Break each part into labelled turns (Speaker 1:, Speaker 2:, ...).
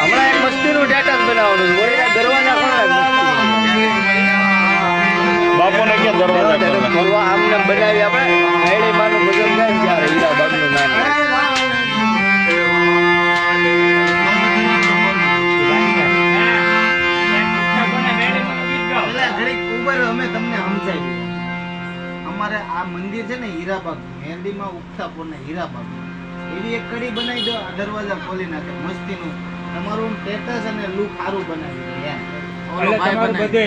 Speaker 1: હમણાં એક મસ્તીનું સ્ટેટસ બનાવવાનું દરવાજા
Speaker 2: બાપોને ક્યાં દરવાજા
Speaker 1: ખોલવા? આમને બનાવી આપણે. આઈડી માનું ભજન ને ત્યારે હીરા નામ.
Speaker 3: અમે તમને સમજાવી અમારે આ મંદિર છે ને હીરાબાગ મેરડીમાં ઉગતા પોને હીરાબાગ. એવી એક કડી બનાવી દો આ દરવાજા ખોલી નાખે મસ્તીનું. તમારું સ્ટેટસ અને લુક સારું બનાવી દે એમ. બનાવી દે.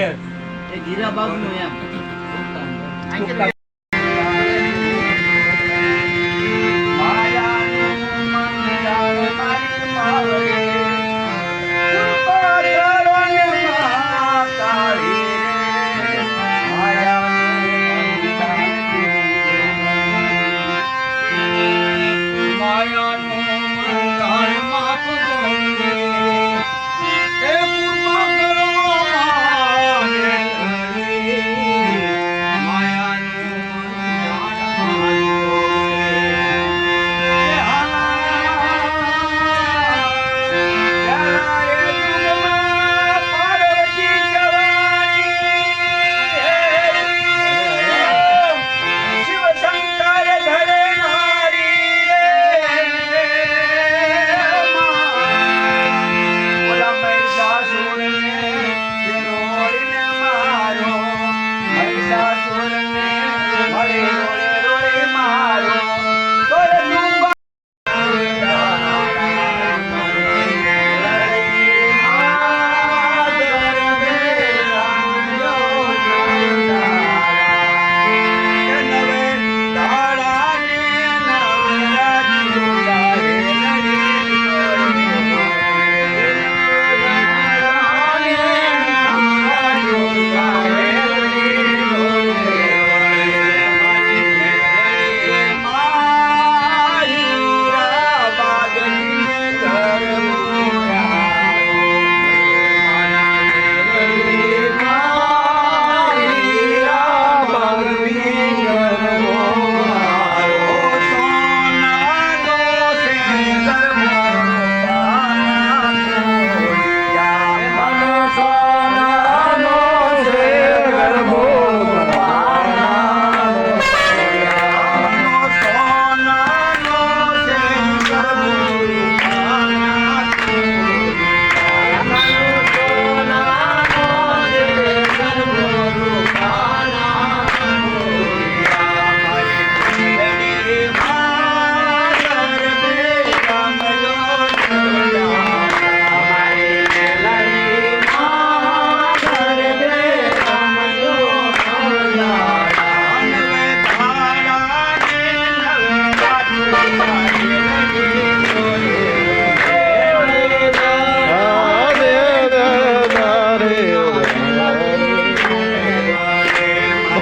Speaker 3: એક હીરાબાગનું એમ.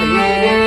Speaker 3: Hare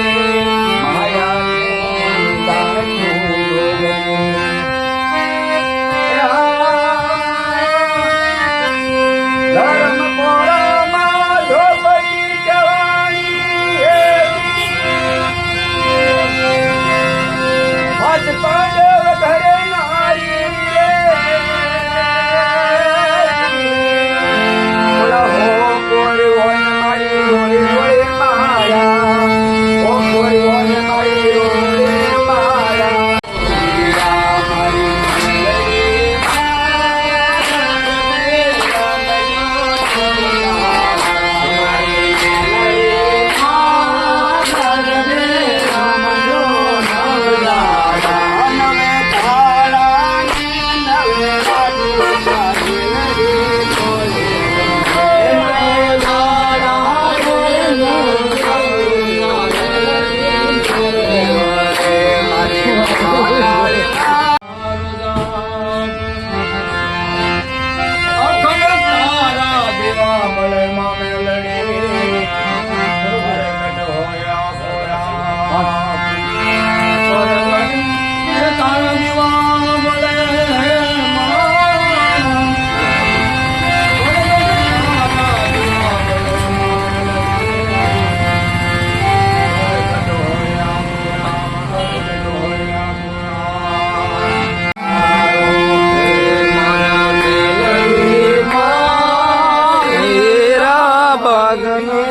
Speaker 3: পাগল